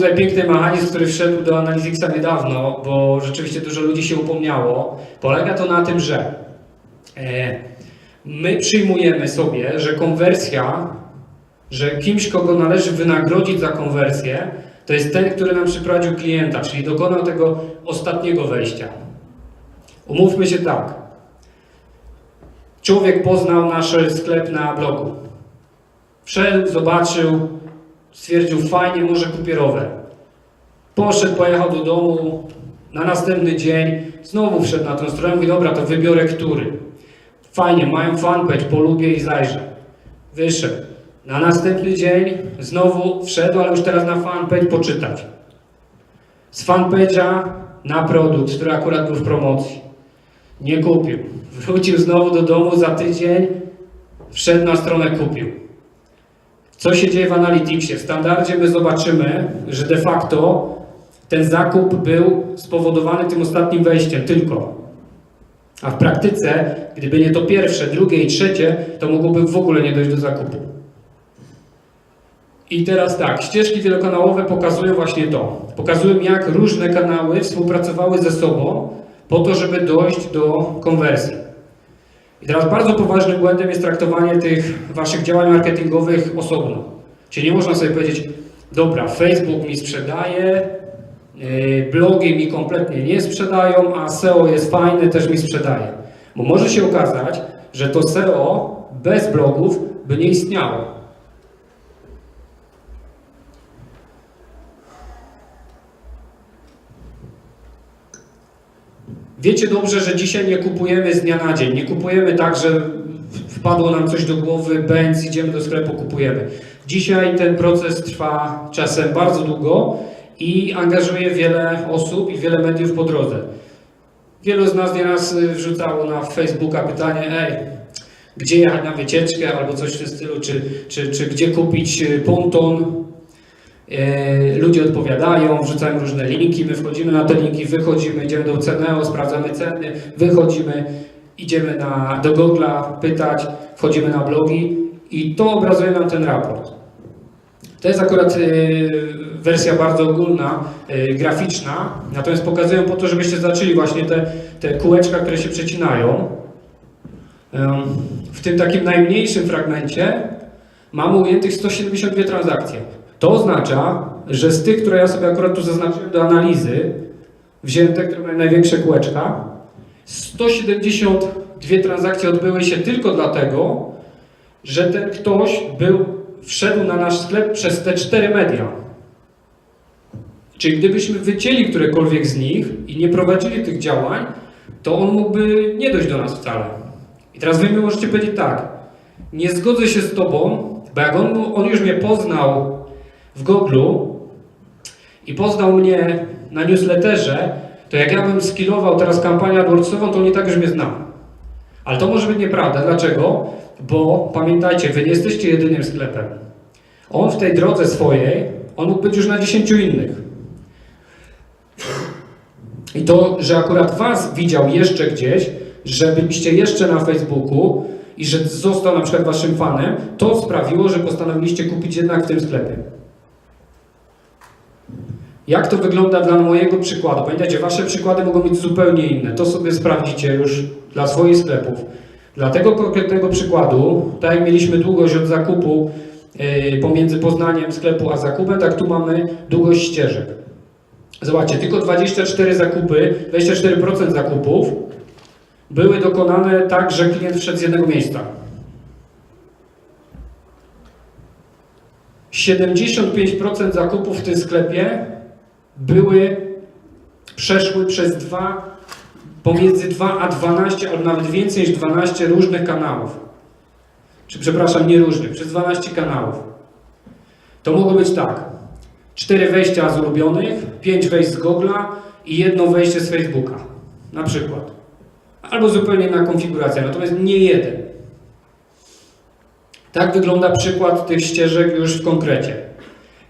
tutaj piękny mechanizm, który wszedł do Analyticsa niedawno, bo rzeczywiście dużo ludzi się upomniało. Polega to na tym, że e, my przyjmujemy sobie, że konwersja, że kimś, kogo należy wynagrodzić za konwersję, to jest ten, który nam przyprowadził klienta, czyli dokonał tego ostatniego wejścia. Umówmy się tak. Człowiek poznał nasz sklep na blogu. Wszedł, zobaczył, stwierdził fajnie, może kupię rower. Poszedł, pojechał do domu, na następny dzień znowu wszedł na tę stronę, mówi dobra, to wybiorę który. Fajnie, mają fanpage, polubię i zajrzę. Wyszedł. Na następny dzień znowu wszedł, ale już teraz na fanpage poczytać. Z fanpage'a na produkt, który akurat był w promocji. Nie kupił. Wrócił znowu do domu za tydzień, wszedł na stronę, kupił. Co się dzieje w Analyticsie? W standardzie my zobaczymy, że de facto ten zakup był spowodowany tym ostatnim wejściem tylko. A w praktyce, gdyby nie to pierwsze, drugie i trzecie, to mogłoby w ogóle nie dojść do zakupu. I teraz tak, ścieżki wielokanałowe pokazują właśnie to. Pokazują, jak różne kanały współpracowały ze sobą po to, żeby dojść do konwersji. I teraz bardzo poważnym błędem jest traktowanie tych waszych działań marketingowych osobno. Czyli nie można sobie powiedzieć, dobra, Facebook mi sprzedaje, yy, blogi mi kompletnie nie sprzedają, a SEO jest fajne, też mi sprzedaje. Bo może się okazać, że to SEO bez blogów by nie istniało. Wiecie dobrze, że dzisiaj nie kupujemy z dnia na dzień. Nie kupujemy tak, że wpadło nam coś do głowy, bęc, idziemy do sklepu, kupujemy. Dzisiaj ten proces trwa czasem bardzo długo i angażuje wiele osób i wiele mediów po drodze. Wielu z nas nieraz y, wrzucało na Facebooka pytanie, ej, gdzie jechać na wycieczkę albo coś w tym stylu, czy, czy, czy gdzie kupić y, ponton, Ludzie odpowiadają, wrzucają różne linki, my wchodzimy na te linki, wychodzimy, idziemy do Ceneo, sprawdzamy ceny, wychodzimy, idziemy na, do Google'a pytać, wchodzimy na blogi i to obrazuje nam ten raport. To jest akurat y, wersja bardzo ogólna, y, graficzna, natomiast pokazują po to, żebyście zaczęli właśnie te, te kółeczka, które się przecinają. W tym takim najmniejszym fragmencie mamy ujętych 172 transakcje. To oznacza, że z tych, które ja sobie akurat tu zaznaczyłem do analizy, wziąłem te, które mają największe kółeczka, 172 transakcje odbyły się tylko dlatego, że ten ktoś był, wszedł na nasz sklep przez te cztery media. Czyli gdybyśmy wycięli którekolwiek z nich i nie prowadzili tych działań, to on mógłby nie dojść do nas wcale. I teraz wy mi możecie powiedzieć tak, nie zgodzę się z tobą, bo jak on, on już mnie poznał w Google i poznał mnie na newsletterze, to jak ja bym skillował teraz kampanię AdWordsową, to on i tak już mnie zna. Ale to może być nieprawda. Dlaczego? Bo pamiętajcie, wy nie jesteście jedynym sklepem. On w tej drodze swojej, on mógł być już na 10 innych. I to, że akurat was widział jeszcze gdzieś, że byliście jeszcze na Facebooku i że został na przykład waszym fanem, to sprawiło, że postanowiliście kupić jednak w tym sklepie. Jak to wygląda dla mojego przykładu? Pamiętajcie, wasze przykłady mogą być zupełnie inne. To sobie sprawdzicie już dla swoich sklepów. Dla tego konkretnego przykładu, tak jak mieliśmy długość od zakupu yy, pomiędzy poznaniem sklepu a zakupem, tak tu mamy długość ścieżek. Zobaczcie, tylko 24 zakupy, 24% zakupów były dokonane tak, że klient wszedł z jednego miejsca. 75% zakupów w tym sklepie były, przeszły przez dwa, pomiędzy 2 a 12, albo nawet więcej niż 12 różnych kanałów. Czy przepraszam, nie różnych, przez 12 kanałów. To mogło być tak. 4 wejścia z ulubionych, 5 wejść z Google'a i jedno wejście z Facebooka. Na przykład. Albo zupełnie inna konfiguracja, natomiast nie jeden. Tak wygląda przykład tych ścieżek już w konkrecie.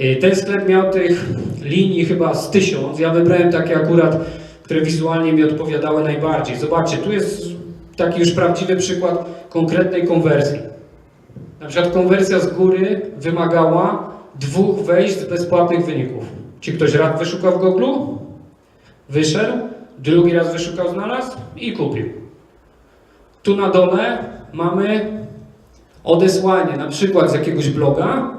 Y, Ten sklep miał tych linii chyba z tysiąc. Ja wybrałem takie akurat, które wizualnie mi odpowiadały najbardziej. Zobaczcie, tu jest taki już prawdziwy przykład konkretnej konwersji. Na przykład konwersja z góry wymagała dwóch wejść z bezpłatnych wyników. Czy ktoś raz wyszukał w Google? Wyszedł, drugi raz wyszukał, znalazł i kupił. Tu na dole mamy odesłanie na przykład z jakiegoś bloga,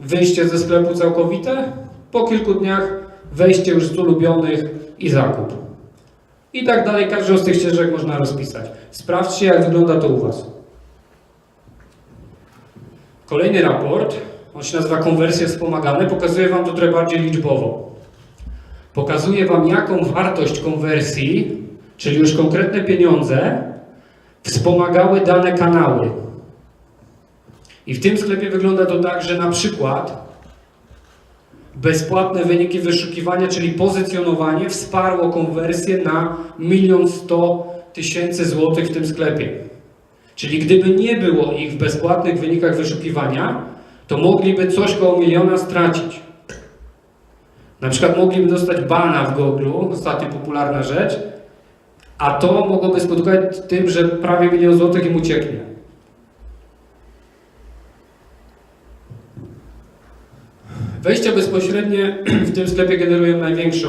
wyjście ze sklepu całkowite, po kilku dniach wejście już z ulubionych i zakup. I tak dalej, każdą z tych ścieżek można rozpisać. Sprawdźcie, jak wygląda to u Was. Kolejny raport, on się nazywa konwersje wspomagane, pokazuje Wam to trochę bardziej liczbowo. Pokazuje Wam, jaką wartość konwersji, czyli już konkretne pieniądze, wspomagały dane kanały. I w tym sklepie wygląda to tak, że na przykład bezpłatne wyniki wyszukiwania, czyli pozycjonowanie, wsparło konwersję na 1 100 tysięcy złotych w tym sklepie. Czyli gdyby nie było ich w bezpłatnych wynikach wyszukiwania, to mogliby coś koło miliona stracić. Na przykład mogliby dostać bana w Google, ostatnio popularna rzecz, a to mogłoby skutkować tym, że prawie milion złotych im ucieknie. Wejścia bezpośrednie w tym sklepie generują największą,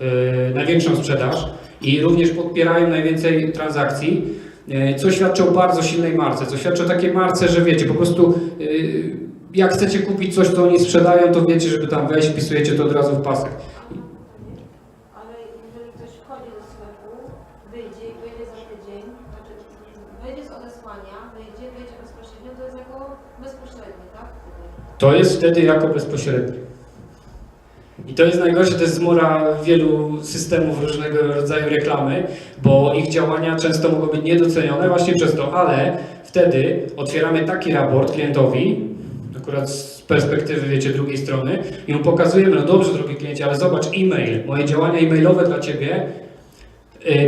yy, największą sprzedaż i również podpierają najwięcej transakcji, yy, co świadczy o bardzo silnej marce, co świadczy o takiej marce, że wiecie, po prostu yy, jak chcecie kupić coś, co oni sprzedają, to wiecie, żeby tam wejść, wpisujecie to od razu w pasek. Ale jeżeli ktoś wchodzi do sklepu, wyjdzie i wyjdzie za tydzień, znaczy z odesłania, wyjdzie bezpośrednio, to jest jako bezpośredni, tak? To jest wtedy jako bezpośredni. I to jest najgorsze, to jest zmora wielu systemów różnego rodzaju reklamy, bo ich działania często mogą być niedocenione właśnie przez to, ale wtedy otwieramy taki raport klientowi, akurat z perspektywy, wiecie, drugiej strony, i mu pokazujemy, no dobrze, drogi kliencie, ale zobacz, e-mail, moje działania e-mailowe dla Ciebie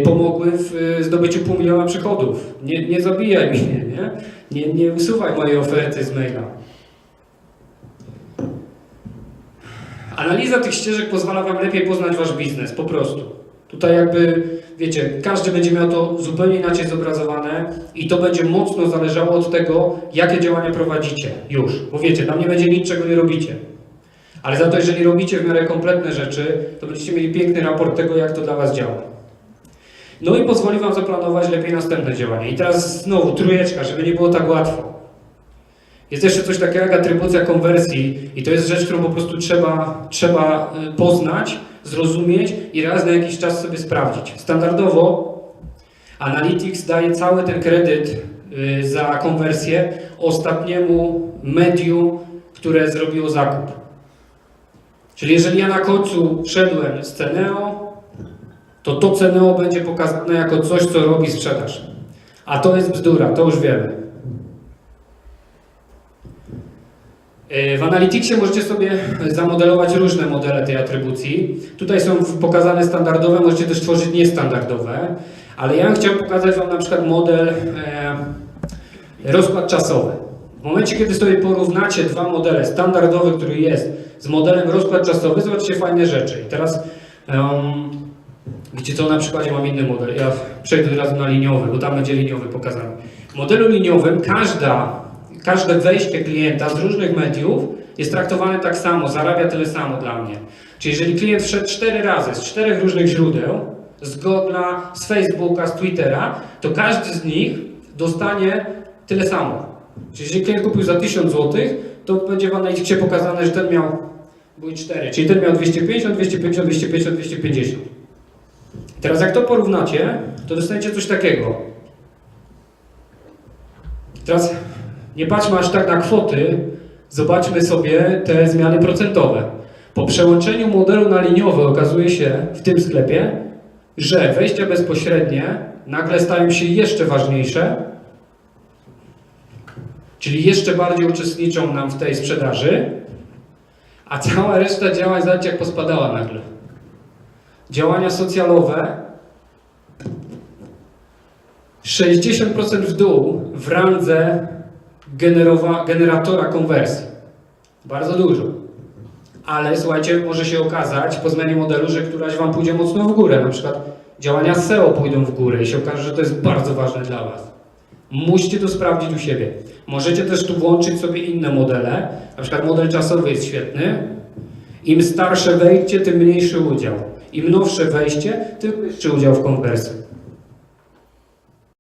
pomogły w y, zdobyciu pół miliona przychodów. Nie, nie zabijaj mnie, nie? nie? Nie usuwaj mojej oferty z maila. Analiza tych ścieżek pozwala Wam lepiej poznać Wasz biznes, po prostu. Tutaj jakby, wiecie, każdy będzie miał to zupełnie inaczej zobrazowane i to będzie mocno zależało od tego, jakie działania prowadzicie już. Bo wiecie, tam nie będzie nic, czego nie robicie. Ale za to, jeżeli robicie w miarę kompletne rzeczy, to będziecie mieli piękny raport tego, jak to dla Was działa. No i pozwoli Wam zaplanować lepiej następne działanie. I teraz znowu trójeczka, żeby nie było tak łatwo. Jest jeszcze coś takiego jak atrybucja konwersji i to jest rzecz, którą po prostu trzeba, trzeba y, poznać, zrozumieć i raz na jakiś czas sobie sprawdzić. Standardowo Analytics daje cały ten kredyt y, za konwersję ostatniemu medium, które zrobiło zakup. Czyli jeżeli ja na końcu szedłem z Ceneo, to to Ceneo będzie pokazane jako coś, co robi sprzedaż. A to jest bzdura, to już wiemy. E, W Analyticsie możecie sobie zamodelować różne modele tej atrybucji. Tutaj są pokazane standardowe, możecie też tworzyć niestandardowe, ale ja bym chciał pokazać Wam na przykład model e, rozkład czasowy. W momencie, kiedy sobie porównacie dwa modele, standardowy, który jest, z modelem rozkład czasowy, zobaczycie fajne rzeczy. I teraz em, wiecie co, na przykładzie mam inny model. Ja przejdę od razu na liniowy, bo tam będzie liniowy pokazany. W modelu liniowym każda każde wejście klienta z różnych mediów jest traktowane tak samo, zarabia tyle samo dla mnie. Czyli jeżeli klient wszedł cztery razy z czterech różnych źródeł, z Google'a, z Facebooka, z Twittera, to każdy z nich dostanie tyle samo. Czyli jeżeli klient kupił za 1000 zł, to będzie w analizie pokazane, że ten miał były 4, czyli ten miał 250, 250, 250, 250. Teraz jak to porównacie, to dostaniecie coś takiego. Teraz nie patrzmy aż tak na kwoty, zobaczmy sobie te zmiany procentowe. Po przełączeniu modelu na liniowy okazuje się w tym sklepie, że wejścia bezpośrednie nagle stają się jeszcze ważniejsze, czyli jeszcze bardziej uczestniczą nam w tej sprzedaży, a cała reszta działań, zobaczcie jak pospadała nagle. Działania socjalowe 60% w dół w randze generatora konwersji. Bardzo dużo. Ale słuchajcie, może się okazać po zmianie modelu, że któraś Wam pójdzie mocno w górę. Na przykład działania SEO pójdą w górę i się okaże, że to jest bardzo ważne dla Was. Musicie to sprawdzić u siebie. Możecie też tu włączyć sobie inne modele. Na przykład model czasowy jest świetny. Im starsze wejście, tym mniejszy udział. Im nowsze wejście, tym wyższy udział w konwersji.